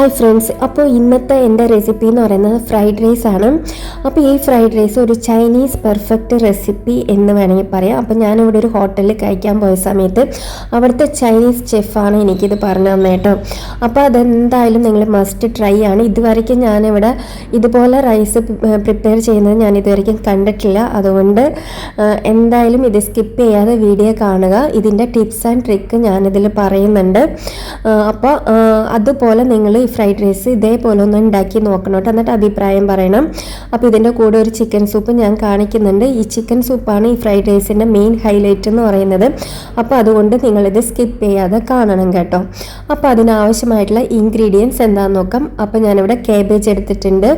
Hi friends അപ്പോൾ ഇന്നത്തെ എന്റെ റെസിപ്പി എന്ന് പറയുന്നത് ഫ്രൈഡ് റൈസ് ആണ്. അപ്പോൾ ഈ ഫ്രൈഡ് റൈസ് ഒരു ചൈനീസ് പെർഫെക്റ്റ് റെസിപ്പി എന്ന് വേണമെങ്കിൽ പറയാം. അപ്പോൾ ഞാനിവിടെ ഒരു ഹോട്ടലിൽ കഴിക്കാൻ പോയ സമയത്ത് അവിടുത്തെ ചൈനീസ് ചെഫാണ് എനിക്കിത് പറഞ്ഞു തന്നെ കേട്ടോ. അപ്പോൾ അതെന്തായാലും നിങ്ങൾ മസ്റ്റ് ട്രൈ ആണ്. ഇതുവരെയ്ക്കും ഞാനിവിടെ ഇതുപോലെ റൈസ് പ്രിപ്പയർ ചെയ്യുന്നത് ഞാൻ ഇതുവരെയ്ക്കും കണ്ടിട്ടില്ല. അതുകൊണ്ട് എന്തായാലും ഇത് സ്കിപ്പ് ചെയ്യാതെ വീഡിയോ കാണുക. ഇതിന്റെ ടിപ്സ് ആൻഡ് ട്രിക്ക് ഞാനിതിൽ പറയുന്നുണ്ട്. അപ്പോൾ അതുപോലെ നിങ്ങൾ ഈ ഫ്രൈഡ് റൈസ് ഇതേപോലെ ഒന്ന് ഉണ്ടാക്കി നോക്കണം എന്നിട്ട് അഭിപ്രായം പറയണം. അപ്പോൾ ഇതിന്റെ കൂടെ ഒരു ചിക്കൻ സൂപ്പ് ഞാൻ കാണിക്കുന്നുണ്ട്. ഈ ചിക്കൻ സൂപ്പാണ് ഈ ഫ്രൈഡ് റൈസിന്റെ മെയിൻ ഹൈലൈറ്റ് എന്ന് പറയുന്നത്. അപ്പോൾ അതുകൊണ്ട് നിങ്ങളിത് സ്കിപ്പ് ചെയ്യാതെ കാണണം കേട്ടോ. അപ്പോൾ അതിനാവശ്യമായിട്ടുള്ള ഇൻഗ്രീഡിയൻസ് എന്താണെന്ന് നോക്കാം. അപ്പോൾ ഞാനിവിടെ കേബേജ് എടുത്തിട്ടുണ്ട്.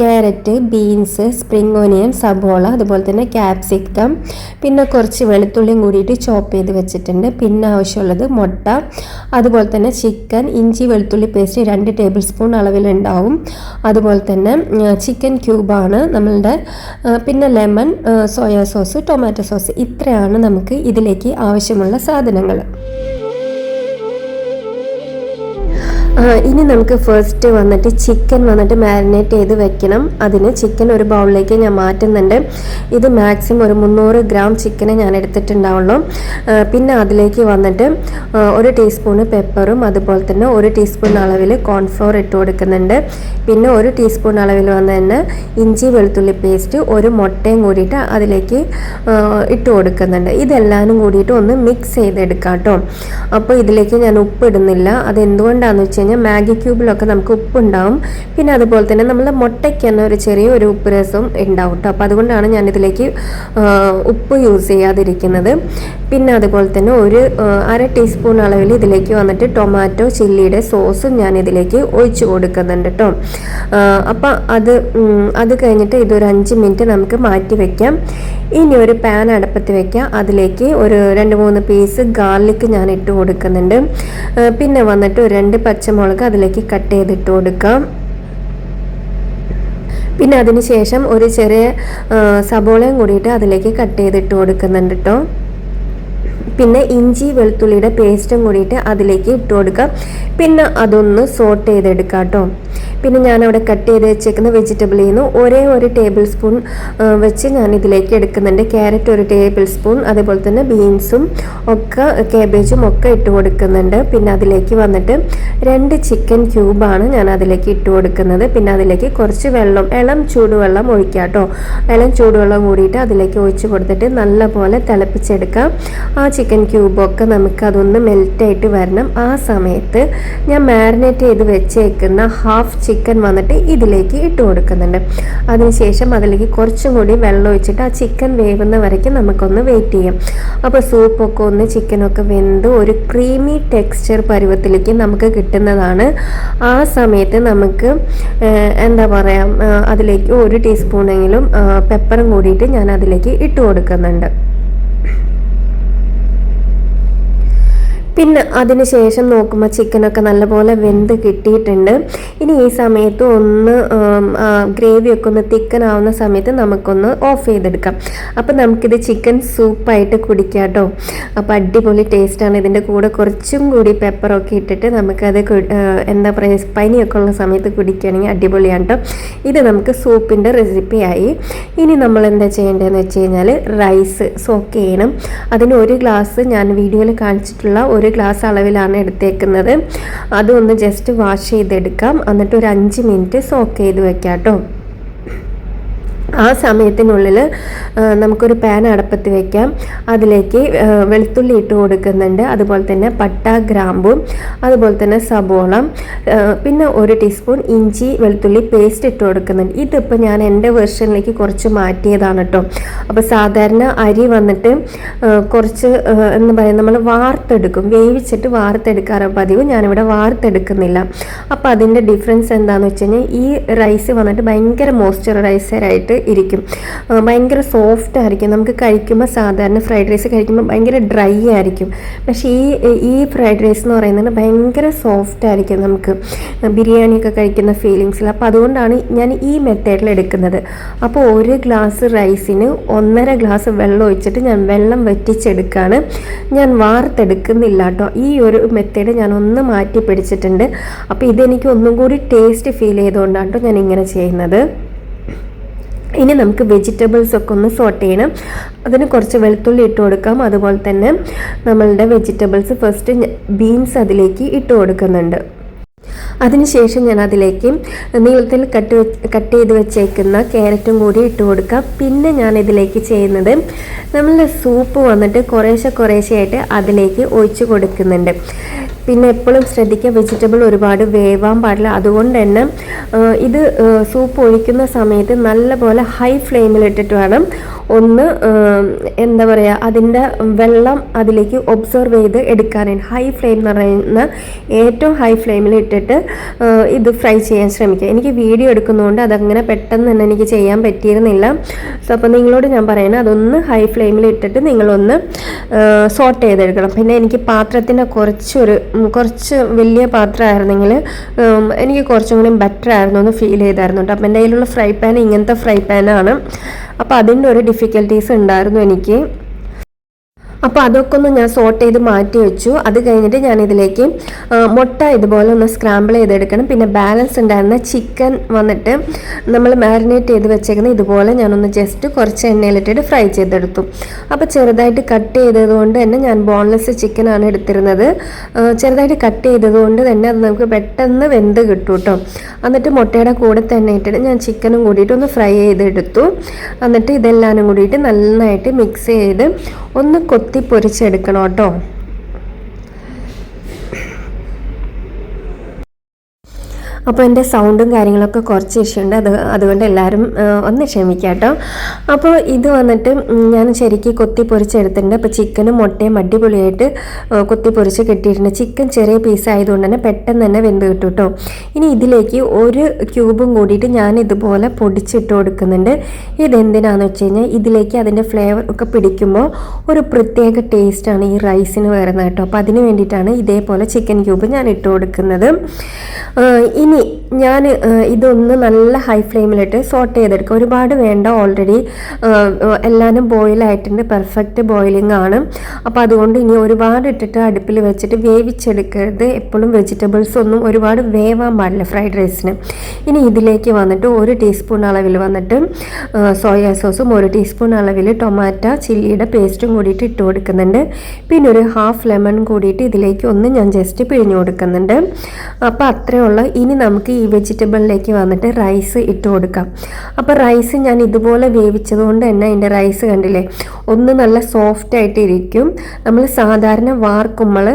ക്യാരറ്റ് ബീൻസ് സ്പ്രിംഗ് ഓനിയൻ സബോള അതുപോലെ തന്നെ ക്യാപ്സിക്കം പിന്നെ കുറച്ച് വെളുത്തുള്ളിയും കൂടിയിട്ട് ചോപ്പ് ചെയ്ത് വെച്ചിട്ടുണ്ട്. പിന്നെ ആവശ്യമുള്ളത് മുട്ട അതുപോലെ തന്നെ ചിക്കൻ ഇഞ്ചി വെളുത്തുള്ളി പേസ്റ്റ് രണ്ട് ടേബിൾ സ്പൂൺ അളവിലുണ്ടാവും അതുപോലെ തന്നെ ചിക്കൻ ക്യൂബാണ് നമ്മളുടെ പിന്നെ lemon soya sauce tomato sauce. ഇത്രയാണ് നമുക്ക് ഇതിലേക്ക് ആവശ്യമുള്ള സാധനങ്ങൾ. ഇനി നമുക്ക് ഫസ്റ്റ് വന്നിട്ട് ചിക്കൻ വന്നിട്ട് മാരിനേറ്റ് ചെയ്ത് വെക്കണം. അതിന് ചിക്കൻ ഒരു ബൗളിലേക്ക് ഞാൻ മാറ്റുന്നുണ്ട്. ഇത് മാക്സിമം ഒരു മുന്നൂറ് ഗ്രാം ചിക്കനെ ഞാൻ എടുത്തിട്ടുണ്ടാവുള്ളൂ. പിന്നെ അതിലേക്ക് വന്നിട്ട് ഒരു ടീസ്പൂണ് പെപ്പറും അതുപോലെ തന്നെ ഒരു ടീസ്പൂൺ അളവിൽ കോൺഫ്ലോർ ഇട്ട് കൊടുക്കുന്നുണ്ട്. പിന്നെ ഒരു ടീസ്പൂൺ അളവിൽ വന്ന് തന്നെ ഇഞ്ചി വെളുത്തുള്ളി പേസ്റ്റ് ഒരു മുട്ടയും കൂടിയിട്ട് അതിലേക്ക് ഇട്ട് കൊടുക്കുന്നുണ്ട്. ഇതെല്ലാവരും കൂടിയിട്ട് ഒന്ന് മിക്സ് ചെയ്തെടുക്കാം കേട്ടോ. അപ്പോൾ ഇതിലേക്ക് ഞാൻ ഉപ്പ് ഇടുന്നില്ല. അതെന്തുകൊണ്ടാണെന്ന് വെച്ച് കഴിഞ്ഞാൽ മാഗി ക്യൂബിലൊക്കെ നമുക്ക് ഉപ്പുണ്ടാവും. പിന്നെ അതുപോലെ തന്നെ നമ്മൾ മുട്ടയ്ക്ക് തന്നെ ഒരു ചെറിയ ഒരു ഉപ്പ് രസം ഉണ്ടാവും കേട്ടോ അപ്പോൾ അതുകൊണ്ടാണ് ഞാനിതിലേക്ക് ഉപ്പ് യൂസ് ചെയ്യാതിരിക്കുന്നത്. പിന്നെ അതുപോലെ തന്നെ ഒരു അര ടീസ്പൂൺ അളവിൽ ഇതിലേക്ക് വന്നിട്ട് ടൊമാറ്റോ ചില്ലിയുടെ സോസും ഞാൻ ഇതിലേക്ക് ഒഴിച്ചു കൊടുക്കുന്നുണ്ട് കേട്ടോ അപ്പം അത് അത് കഴിഞ്ഞിട്ട് ഇതൊരു അഞ്ച് മിനിറ്റ് നമുക്ക് മാറ്റി വെക്കാം. ഇനി ഒരു പാൻ അടുപ്പത്ത് വെക്കാം. അതിലേക്ക് ഒരു രണ്ട് മൂന്ന് പീസ് ഗാർലിക് ഞാൻ ഇട്ട് കൊടുക്കുന്നുണ്ട്. പിന്നെ വന്നിട്ട് രണ്ട് പച്ചമുളക് അതിലേക്ക് കട്ട് ചെയ്തിട്ട് കൊടുക്കാം. പിന്നെ അതിന് ശേഷം ഒരു ചെറിയ സബോളയും കൂടിയിട്ട് അതിലേക്ക് കട്ട് ചെയ്തിട്ട് കൊടുക്കുന്നുണ്ട് കേട്ടോ പിന്നെ ഇഞ്ചി വെളുത്തുള്ളിയുടെ പേസ്റ്റും കൂടിയിട്ട് അതിലേക്ക് ഇട്ട് കൊടുക്കാം. പിന്നെ അതൊന്ന് സോട്ട് ചെയ്തെടുക്കാം കേട്ടോ. പിന്നെ ഞാനവിടെ കട്ട് ചെയ്ത് വെച്ചേക്കുന്ന വെജിറ്റബിളിൽ നിന്ന് ഒരേ ഒരു ടേബിൾ സ്പൂൺ വെച്ച് ഞാൻ ഇതിലേക്ക് എടുക്കുന്നുണ്ട്. ക്യാരറ്റ് ഒരു ടേബിൾ സ്പൂൺ അതേപോലെ തന്നെ ബീൻസും ഒക്കെ കാബേജും ഒക്കെ ഇട്ട് കൊടുക്കുന്നുണ്ട്. പിന്നെ അതിലേക്ക് വന്നിട്ട് രണ്ട് ചിക്കൻ ക്യൂബാണ് ഞാൻ അതിലേക്ക് ഇട്ട് കൊടുക്കുന്നത്. പിന്നെ അതിലേക്ക് കുറച്ച് വെള്ളം ഇളം ചൂടുവെള്ളം ഒഴിക്കുക കേട്ടോ. ഇളം ചൂടുവെള്ളം കൂടിയിട്ട് അതിലേക്ക് ഒഴിച്ച് കൊടുത്തിട്ട് നല്ലപോലെ തിളപ്പിച്ചെടുക്കാം. ആ ചിക്കൻ ക്യൂബൊക്കെ നമുക്ക് അതൊന്ന് മെൽറ്റായിട്ട് വരണം. ആ സമയത്ത് ഞാൻ മാരിനേറ്റ് ചെയ്ത് വെച്ചേക്കുന്ന ഹാഫ് ചിക്കൻ വന്നിട്ട് ഇതിലേക്ക് ഇട്ട് കൊടുക്കുന്നുണ്ട്. അതിനുശേഷം അതിലേക്ക് കുറച്ചും കൂടി വെള്ളം ഒഴിച്ചിട്ട് ആ ചിക്കൻ വേവുന്ന വരയ്ക്കും നമുക്കൊന്ന് വെയിറ്റ് ചെയ്യാം. അപ്പോൾ സൂപ്പൊക്കെ ഒന്ന് ചിക്കനൊക്കെ വെന്ത് ഒരു ക്രീമി ടെക്സ്ചർ പരുവത്തിലേക്ക് നമുക്ക് കിട്ടുന്നതാണ്. ആ സമയത്ത് നമുക്ക് എന്താ പറയുക അതിലേക്ക് ഒരു ടീസ്പൂണെങ്കിലും പെപ്പറും കൂടിയിട്ട് ഞാൻ അതിലേക്ക് ഇട്ട് കൊടുക്കുന്നുണ്ട്. പിന്നെ അതിന് ശേഷം നോക്കുമ്പോൾ ചിക്കനൊക്കെ നല്ലപോലെ വെന്ത് കിട്ടിയിട്ടുണ്ട്. ഇനി ഈ സമയത്ത് ഒന്ന് ഗ്രേവിയൊക്കെ ഒന്ന് തിക്കൻ ആവുന്ന സമയത്ത് നമുക്കൊന്ന് ഓഫ് ചെയ്തെടുക്കാം. അപ്പം നമുക്കിത് ചിക്കൻ സൂപ്പായിട്ട് കുടിക്കാം കേട്ടോ അപ്പോൾ അടിപൊളി ടേസ്റ്റാണ്. ഇതിന്റെ കൂടെ കുറച്ചും കൂടി പെപ്പറൊക്കെ ഇട്ടിട്ട് നമുക്കത് എന്താ പറയുക പനിയൊക്കെ ഉള്ള സമയത്ത് കുടിക്കുകയാണെങ്കിൽ അടിപൊളിയാണ് കേട്ടോ ഇത് നമുക്ക് സൂപ്പിന്റെ റെസിപ്പിയായി. ഇനി നമ്മൾ എന്താ ചെയ്യേണ്ടതെന്ന് വെച്ച് കഴിഞ്ഞാൽ റൈസ് സോക്ക് ചെയ്യണം. അതിന് ഒരു ഗ്ലാസ് ഞാൻ വീഡിയോയിൽ കാണിച്ചിട്ടുള്ള ഒരു ഗ്ലാസ് അളവിലാണ് എടുത്തേക്കുന്നത്. അതൊന്ന് ജസ്റ്റ് വാഷ് ചെയ്തെടുക്കാം. എന്നിട്ട് ഒരു അഞ്ച് മിനിറ്റ് സോക്ക് ചെയ്ത് വെക്കാം കേട്ടോ ആ സമയത്തിനുള്ളിൽ നമുക്കൊരു പാൻ അടപ്പത്ത് വെക്കാം. അതിലേക്ക് വെളുത്തുള്ളി ഇട്ട് കൊടുക്കുന്നുണ്ട്. അതുപോലെ തന്നെ പട്ട ഗ്രാമ്പും അതുപോലെ തന്നെ സബോള പിന്നെ ഒരു ടീസ്പൂൺ ഇഞ്ചി വെളുത്തുള്ളി പേസ്റ്റ് ഇട്ട് കൊടുക്കുന്നുണ്ട്. ഇതിപ്പോൾ ഞാൻ എന്റെ വെർഷനിലേക്ക് കുറച്ച് മാറ്റിയതാണ് കേട്ടോ അപ്പോൾ സാധാരണ അരി വന്നിട്ട് കുറച്ച് എന്ന് പറയുക നമ്മൾ വാർത്തെടുക്കും. വേവിച്ചിട്ട് വാർത്തെടുക്കാറ് പതിവ് ഞാനിവിടെ വാർത്തെടുക്കുന്നില്ല. അപ്പോൾ അതിന്റെ ഡിഫറൻസ് എന്താണെന്ന് വെച്ച് കഴിഞ്ഞാൽ ഈ റൈസ് വന്നിട്ട് ഭയങ്കര മോയ്സ്ചറൈസറായിട്ട് ഇരിക്കും. ഭയങ്കര സോഫ്റ്റ് ആയിരിക്കും. നമുക്ക് കഴിക്കുമ്പോൾ സാധാരണ ഫ്രൈഡ് റൈസ് കഴിക്കുമ്പോൾ ഭയങ്കര ഡ്രൈ ആയിരിക്കും. പക്ഷേ ഈ ഈ ഫ്രൈഡ് റൈസ് എന്ന് പറയുന്നത് ഭയങ്കര സോഫ്റ്റ് ആയിരിക്കും നമുക്ക്. ബിരിയാണിയൊക്കെ കഴിക്കുന്ന ഫീലിങ്സിൽ അപ്പോൾ അതുകൊണ്ടാണ് ഞാൻ ഈ മെത്തേഡിൽ എടുക്കുന്നത്. അപ്പോൾ ഒരു ഗ്ലാസ് റൈസിന് ഒന്നര ഗ്ലാസ് വെള്ളം ഒഴിച്ചിട്ട് ഞാൻ വെള്ളം വറ്റിച്ചെടുക്കുകയാണ് ഞാൻ വാർത്തെടുക്കുന്നില്ല കേട്ടോ ഈ ഒരു മെത്തേഡ് ഞാൻ ഒന്ന് മാറ്റി പിടിച്ചിട്ടുണ്ട്. അപ്പോൾ ഇതെനിക്ക് ഒന്നും കൂടി ടേസ്റ്റ് ഫീൽ ചെയ്തുകൊണ്ടാണ് കേട്ടോ ഞാൻ ഇങ്ങനെ ചെയ്യുന്നത്. ഇനി നമുക്ക് വെജിറ്റബിൾസ് ഒക്കെ ഒന്ന് സോട്ട് ചെയ്യണം. അതിന് കുറച്ച് വെളുത്തുള്ളി ഇട്ട് കൊടുക്കാം. അതുപോലെ തന്നെ നമ്മളുടെ വെജിറ്റബിൾസ് ഫസ്റ്റ് ബീൻസ് അതിലേക്ക് ഇട്ട് കൊടുക്കുന്നുണ്ട്. അതിനുശേഷം ഞാൻ അതിലേക്ക് നീളത്തിൽ കട്ട് കട്ട് ചെയ്ത് വെച്ചേക്കുന്ന ക്യാരറ്റും കൂടി ഇട്ട് കൊടുക്കാം. പിന്നെ ഞാൻ ഇതിലേക്ക് ചെയ്യുന്നത് നമ്മളുടെ സൂപ്പ് വന്നിട്ട് കുറേശ്ശെ കുറേശ്ശെയായിട്ട് അതിലേക്ക് ഒഴിച്ചു കൊടുക്കുന്നുണ്ട്. പിന്നെ എപ്പോഴും ശ്രദ്ധിക്കുക. വെജിറ്റബിൾ ഒരുപാട് വേവാൻ പാടില്ല. അതുകൊണ്ട് തന്നെ ഇത് സൂപ്പ് ഒഴിക്കുന്ന സമയത്ത് നല്ലപോലെ ഹൈ ഫ്ലെയിമിലിട്ടിട്ട് വേണം ഒന്ന് എന്താ പറയുക അതിന്റെ വെള്ളം അതിലേക്ക് ഒബ്സർവ് ചെയ്ത് എടുക്കാനായിട്ട്. ഹൈ ഫ്ലെയിം എന്ന് പറയുന്ന ഏറ്റവും ഹൈ ഫ്ലെയിമിൽ ഇട്ടിട്ട് ഇത് ഫ്രൈ ചെയ്യാൻ ശ്രമിക്കുക. എനിക്ക് വീഡിയോ എടുക്കുന്നതുകൊണ്ട് അതങ്ങനെ പെട്ടെന്ന് തന്നെ എനിക്ക് ചെയ്യാൻ പറ്റിയിരുന്നില്ല. സോ അപ്പോൾ നിങ്ങളോട് ഞാൻ പറയുന്നത് അതൊന്ന് ഹൈ ഫ്ലെയിമിൽ ഇട്ടിട്ട് നിങ്ങളൊന്ന് സോട്ട് ചെയ്തെടുക്കണം. പിന്നെ എനിക്ക് പാത്രത്തിന്റെ കുറച്ചൊരു കുറച്ച് വലിയ പാത്രമായിരുന്നെങ്കിൽ എനിക്ക് കുറച്ചും കൂടി ബെറ്റർ ആയിരുന്നു എന്ന് ഫീൽ ചെയ്തായിരുന്നു കേട്ടോ. അപ്പം എന്റെ കയ്യിലുള്ള ഫ്രൈ പാൻ ഇങ്ങനത്തെ ഫ്രൈ പാനാണ് അപ്പോൾ അതിന്റെ ഒരു ഡിഫിക്കൽട്ടീസ് ഉണ്ടായിരുന്നു എനിക്ക്. അപ്പോൾ അതൊക്കെ ഒന്ന് ഞാൻ സോട്ട് ചെയ്ത് മാറ്റി വെച്ചു. അത് കഴിഞ്ഞിട്ട് ഞാൻ ഇതിലേക്ക് മുട്ട ഇതുപോലെ ഒന്ന് സ്ക്രാമ്പിൾ ചെയ്തെടുക്കണം. പിന്നെ ബാലൻസ് ഉണ്ടായിരുന്ന ചിക്കൻ വന്നിട്ട് നമ്മൾ മാരിനേറ്റ് ചെയ്ത് വെച്ചേക്കുന്ന ഇതുപോലെ ഞാനൊന്ന് ജസ്റ്റ് കുറച്ച് എണ്ണയിലിട്ടിട്ട് ഫ്രൈ ചെയ്തെടുത്തു. അപ്പോൾ ചെറുതായിട്ട് കട്ട് ചെയ്തത് കൊണ്ട് തന്നെ ഞാൻ ബോൺലെസ് ചിക്കനാണ് എടുത്തിരുന്നത്. ചെറുതായിട്ട് കട്ട് ചെയ്തത് കൊണ്ട് തന്നെ അത് നമുക്ക് പെട്ടെന്ന് വെന്ത് കിട്ടും കേട്ടോ എന്നിട്ട് മുട്ടയുടെ കൂടെ തന്നെ ഇട്ടിട്ട് ഞാൻ ചിക്കനും കൂടിയിട്ട് ഒന്ന് ഫ്രൈ ചെയ്തെടുത്തു. എന്നിട്ട് ഇതെല്ലാനും കൂടിയിട്ട് നന്നായിട്ട് മിക്സ് ചെയ്ത് ഒന്ന് കൊത്തി പൊരിച്ചെടുക്കണം കേട്ടോ. അപ്പോൾ എന്റെ സൗണ്ടും കാര്യങ്ങളൊക്കെ കുറച്ച് ഇഷ്യുണ്ട്. അത് അതുകൊണ്ട് എല്ലാവരും ഒന്ന് ക്ഷമിക്കാട്ടോ. കേട്ടോ അപ്പോൾ ഇത് വന്നിട്ട് ഞാൻ ശരിക്കും കൊത്തി പൊരിച്ചെടുത്തിട്ടുണ്ട്. അപ്പോൾ ചിക്കനും മുട്ടയും അടിപൊളിയായിട്ട് കൊത്തി പൊരിച്ച് കെട്ടിയിട്ടുണ്ട്. ചിക്കൻ ചെറിയ പീസ് ആയതുകൊണ്ട് തന്നെ പെട്ടെന്ന് തന്നെ വെന്ത് കിട്ടും കേട്ടോ ഇനി ഇതിലേക്ക് ഒരു ക്യൂബും കൂടിയിട്ട് ഞാൻ ഇതുപോലെ പൊടിച്ചിട്ട് കൊടുക്കുന്നുണ്ട്. ഇതെന്തിനാണെന്ന് വെച്ച് കഴിഞ്ഞാൽ ഇതിലേക്ക് അതിന്റെ ഫ്ലേവർ ഒക്കെ പിടിക്കുമ്പോൾ ഒരു പ്രത്യേക ടേസ്റ്റാണ് ഈ റൈസിന് വരുന്നത് കേട്ടോ. അപ്പോൾ അതിന് വേണ്ടിയിട്ടാണ് ഇതേപോലെ ചിക്കൻ ക്യൂബ് ഞാൻ ഇട്ട് കൊടുക്കുന്നത്. ആ, ഞാൻ ഇതൊന്ന് നല്ല ഹൈ ഫ്ലെയിമിലിട്ട് സോട്ട് ചെയ്തെടുക്കുക ഒരുപാട് വേണ്ട ഓൾറെഡി എല്ലാവരും ബോയിലായിട്ടുണ്ട് പെർഫെക്റ്റ് ബോയിലിംഗ് ആണ്. അപ്പോൾ അതുകൊണ്ട് ഇനി ഒരുപാട് ഇട്ടിട്ട് അടുപ്പിൽ വെച്ചിട്ട് വേവിച്ചെടുക്കരുത്. എപ്പോഴും വെജിറ്റബിൾസ് ഒന്നും ഒരുപാട് വേവാൻ പാടില്ല ഫ്രൈഡ് റൈസിന് ഇനി ഇതിലേക്ക് വന്നിട്ട് ഒരു ടീസ്പൂൺ അളവിൽ വന്നിട്ട് സോയാ സോസും ഒരു ടീസ്പൂൺ അളവിൽ ടൊമാറ്റോ ചില്ലിയുടെ പേസ്റ്റും കൂടിയിട്ട് ഇട്ട് കൊടുക്കുന്നുണ്ട്. പിന്നെ ഒരു ഹാഫ് ലെമൺ കൂടിയിട്ട് ഇതിലേക്ക് ഒന്ന് ഞാൻ ജസ്റ്റ് പിഴിഞ്ഞു കൊടുക്കുന്നുണ്ട്. അപ്പോൾ അത്രയുള്ള ഇനി നമുക്ക് ഈ വെജിറ്റബിളിലേക്ക് വന്നിട്ട് റൈസ് ഇട്ട് കൊടുക്കാം. അപ്പോൾ റൈസ് ഞാൻ ഇതുപോലെ വേവിച്ചത് കൊണ്ട് തന്നെ അതിന്റെ റൈസ് കണ്ടില്ലേ ഒന്ന് നല്ല സോഫ്റ്റ് ആയിട്ട് ഇരിക്കും. നമ്മൾ സാധാരണ വാർക്കുമ്പോൾ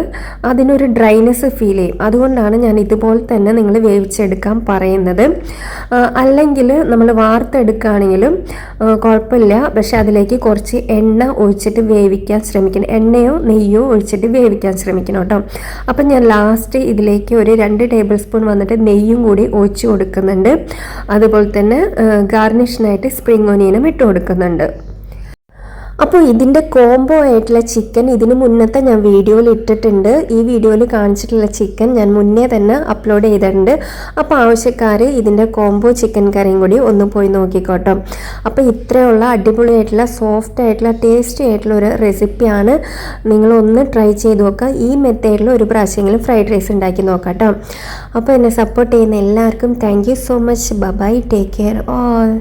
അതിനൊരു ഡ്രൈനെസ് ഫീൽ ചെയ്യും. അതുകൊണ്ടാണ് ഞാൻ ഇതുപോലെ തന്നെ നിങ്ങൾ വേവിച്ചെടുക്കാൻ പറയുന്നത്. അല്ലെങ്കിൽ നമ്മൾ വാർത്തെടുക്കുകയാണെങ്കിലും കുഴപ്പമില്ല. പക്ഷെ അതിലേക്ക് കുറച്ച് എണ്ണ ഒഴിച്ചിട്ട് വേവിക്കാൻ ശ്രമിക്കണം. എണ്ണയോ നെയ്യോ ഒഴിച്ചിട്ട് വേവിക്കാൻ ശ്രമിക്കണം കേട്ടോ. അപ്പം ഞാൻ ലാസ്റ്റ് ഇതിലേക്ക് ഒരു രണ്ട് ടേബിൾ സ്പൂൺ വന്നിട്ട് നെയ്യും കൂടി ഒഴിച്ച് കൊടുക്കുന്നുണ്ട്. അതുപോലെ തന്നെ ഗാർണിഷിനായിട്ട് സ്പ്രിംഗ് ഒനിയനും ഇട്ട് കൊടുക്കുന്നുണ്ട്. അപ്പോൾ ഇതിന്റെ കോംബോ ആയിട്ടുള്ള ചിക്കൻ ഇതിന് മുന്നത്തെ ഞാൻ വീഡിയോയിൽ ഇട്ടിട്ടുണ്ട്. ഈ വീഡിയോയിൽ കാണിച്ചിട്ടുള്ള ചിക്കൻ ഞാൻ മുന്നേ തന്നെ അപ്ലോഡ് ചെയ്തിട്ടുണ്ട്. അപ്പോൾ ആവശ്യക്കാർ ഇതിന്റെ കോംബോ ചിക്കൻ കറിയും കൂടി ഒന്ന് പോയി നോക്കിക്കോട്ടോ. അപ്പോൾ ഇത്രയുള്ള അടിപൊളിയായിട്ടുള്ള സോഫ്റ്റ് ആയിട്ടുള്ള ടേസ്റ്റി ആയിട്ടുള്ള ഒരു റെസിപ്പിയാണ് നിങ്ങളൊന്ന് ട്രൈ ചെയ്ത് നോക്കുക. ഈ മെത്തേഡിൽ ഒരു പ്രാവശ്യമെങ്കിലും ഫ്രൈഡ് റൈസ് ഉണ്ടാക്കി നോക്കാം അപ്പോൾ എന്നെ സപ്പോർട്ട് ചെയ്യുന്ന എല്ലാവർക്കും thank so much bye bye take care all